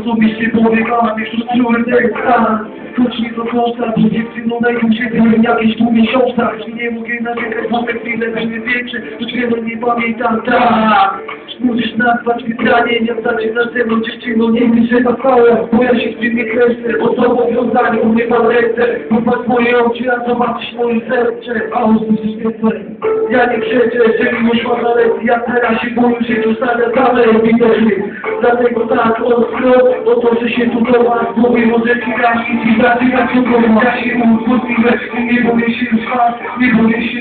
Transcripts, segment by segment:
Osobiście pobiegałem, już odczułem ten stan Choć nie do końca, bo dziewczyną najgorsze byłem jakieś pół miesiąca Już nie mogę narzekać, bo te chwile były większe Choć wiele nie pamiętam, tak Możesz nazwać wyzwaniem, jak zaczynasz ze mną dziewczyną Nie wiem, że zapałem, bo ja się z tym nie kręcę Bo zobowiązanie, umie pan ręce Popatrz moje oczy, a zobaczysz moje serce. A usłyszysz więcej Ja nie krzyczę, że miłość ma zalety Ja teraz się boję, że zostanę dalej widoczny Dlatego tak, on o to, że się tu was Mówię, może ci gasić i zaczynać ciągłą Ja się udwórniłem, nie boję się już was Nie boję się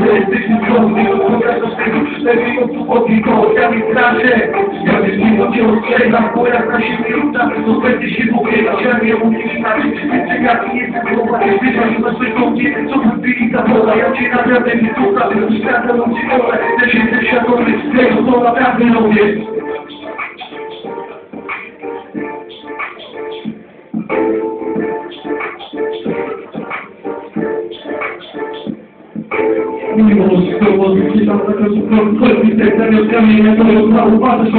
zbytnio trudny Odpowiadam z tego, lepiej od tu odnikowo Ja nie straszę, ja już nie mogę ostrzegam Bo jak na siebie uda, to będę się powielać Ja nie umiem inaczej, więc jak nie jestem głowa Wybrać na swojej kącie, co byli za pola Ja cię naprawdę nie słucham, światem ludzi wolę Ja się jestem świadomy, tego co naprawdę robię To może tam zakaz chodzi tak zamiast kamienia, to jest mało patrz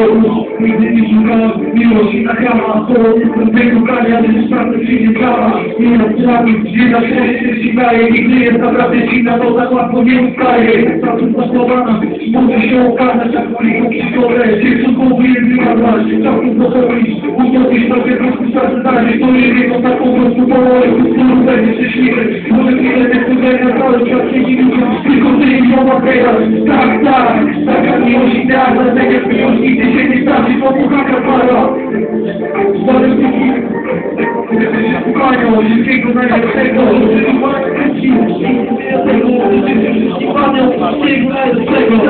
Nigdy nie szukałem miłości na kama To jestem tego kania, że naprawdę przyjdzie kama Nie ma sprawy, gdzie na szczęście się ścigaje Nigdy jest naprawdę zimna, to tak łatwo nie ustaje Zawsze zastosowana, może się okazać Jak uliką przykład, dziewczyn głowy jest wypadać Całkiem to zrobić, utopić sobie prostu czasy dalej To nie wiem, to tak po prostu połowy Którą będzie szczęśliwy Może chwilę nie studia, cały czas się nie Tylko papera Tak, tak, stawiam miłości teraz Zatek miłość nigdy się nie straci Wokół haka para Zdany sztuki Panią, wszystkiego najlepszego Panią, wszystkiego najlepszego